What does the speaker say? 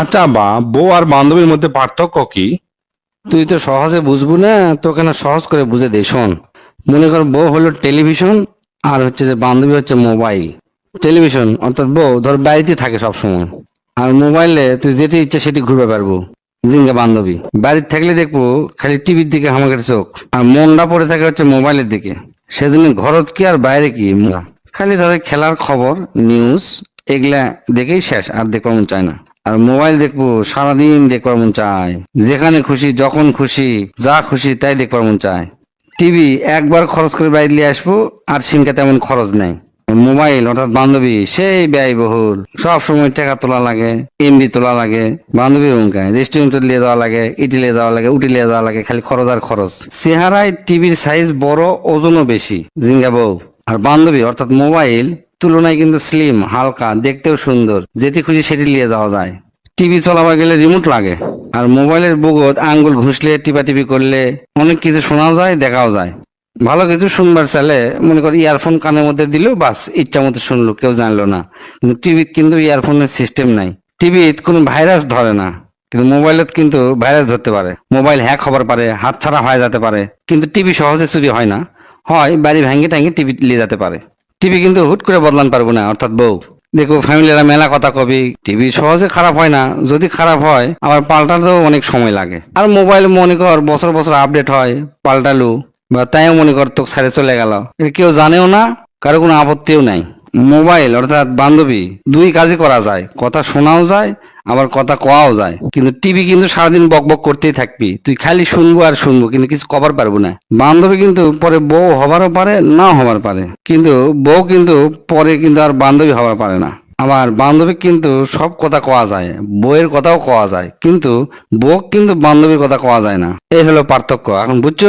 আচ্ছা বা, বউ আর বান্ধবীর মধ্যে পার্থক্য কি? তুই তো সহজে বুঝবু না, তোকে না সহজ করে বুঝে দে, শোন। মনে কর বউ হলো টেলিভিশন, আর হচ্ছে যে বান্ধবী হচ্ছে মোবাইল। টেলিভিশন, অর্থাৎ বউ, ধর বাড়িতে থাকে সব সময় আর মোবাইলে তুই যেটি ইচ্ছা সেটি ঘুরবে পারব। জিঙ্গা বান্ধবী। বাড়িতে থাকলে দেখব, খালি টিভির দিকে আমাকে চোখ, আর মনটা পড়ে থাকে হচ্ছে মোবাইলের দিকে। সেজন্য ঘরত কি আর বাইরে কি? খালি তাদের খেলার খবর, নিউজ, এগুলা দেখেই শেষ, আর দেখবার মন চায় না। আর মোবাইল দেখব, সারাদিন দেখবার মন চায়। যেখানে খুশি, যখন খুশি, যা খুশি তাই দেখবার মন চায়। টিভি একবার খরচ করে বাইরে নিয়ে আসব, আর সিমকা তেমন খরচ নেই। মোবাইল, অর্থাৎ বান্ধবী, সেই ব্যয়বহুল। সব সময় টাকা তোলা লাগে এমবি তোলা লাগে বান্ধবী রুমকায় রেস্টুরেন্টে নিয়ে যাওয়া লাগে ইটি নিয়ে যাওয়া লাগে, উটি নিয়ে যাওয়া লাগে, খালি খরচ আর খরচ। চেহারায় টিভির সাইজ বড়, ওজনও বেশি। জিঙ্গা বউ। আর বান্ধবী, অর্থাৎ মোবাইল তুলনায় কিন্তু স্লিম হালকা, দেখতেও সুন্দর। যেটি খুশি সেটি নিয়ে যাওয়া যায়। টিভি চলাবার গেলে রিমোট লাগে। আর মোবাইলের বুগত আঙ্গুল ঘুষলে, টিপাটিপি করলে অনেক কিছু শোনাও যায়, দেখাও যায়। ভালো কিছু শুনবার চাইলে মনে কর ইয়ারফোন কানের মধ্যে দিলেও বাস, ইচ্ছা মতো শুনলো, কেউ জানলো না। কিন্তু টিভিত কিন্তু ইয়ারফোনের সিস্টেম নাই। টিভিত কোনো ভাইরাস ধরে না। কিন্তু মোবাইলত কিন্তু ভাইরাস ধরতে পারে। মোবাইল হ্যাক হবার পারে হাত ছাড়া হয়ে যেতে পারে। কিন্তু টিভি সহজে চুরি হয় না। হয় বাড়ি ভেঙে ট্যাঙ্গে টিভি নিয়ে যেতে পারে। টিভি কিন্তু হুট করে বদলান পারব না, অর্থাৎ বউ। দেখো ফ্যামিলিরা মেলা কথা কবি। টিভি সহজে খারাপ হয় না, যদি খারাপ হয়, আবার পাল্টাতেও অনেক সময় লাগে। আর মোবাইল মনে কর, বছর বছর আপডেট হয়, পাল্টালু, বা তাইও মনে কর তোকে ছেড়ে চলে গেল। কেউ জানেও না, কারও কোনো আপত্তিও নাই। মোবাইল, অর্থাৎ বান্ধবী, দুই কাজই করা যায়। কথা শোনাও যায়, আবার কথা কোয়াও যায়। কিন্তু টিভি কিন্তু সারাদিন বক বক করতেই থাকবি। তুই খালি শুনব আর শুনব, কিন্তু কিছু কবার পারব না। বান্ধবী কিন্তু পরে বউ হবারও পারে না হবার পারে। কিন্তু বউ কিন্তু পরে কিন্তু আর বান্ধবী হবার পারে না। আবার বান্ধবী কিন্তু সব কথা কোয়া যায়, বউয়ের কথাও কোয়া যায়, কিন্তু বউ কিন্তু বান্ধবীর কথা কোয়া যায় না। এই হলো পার্থক্য, এখন বুঝছ?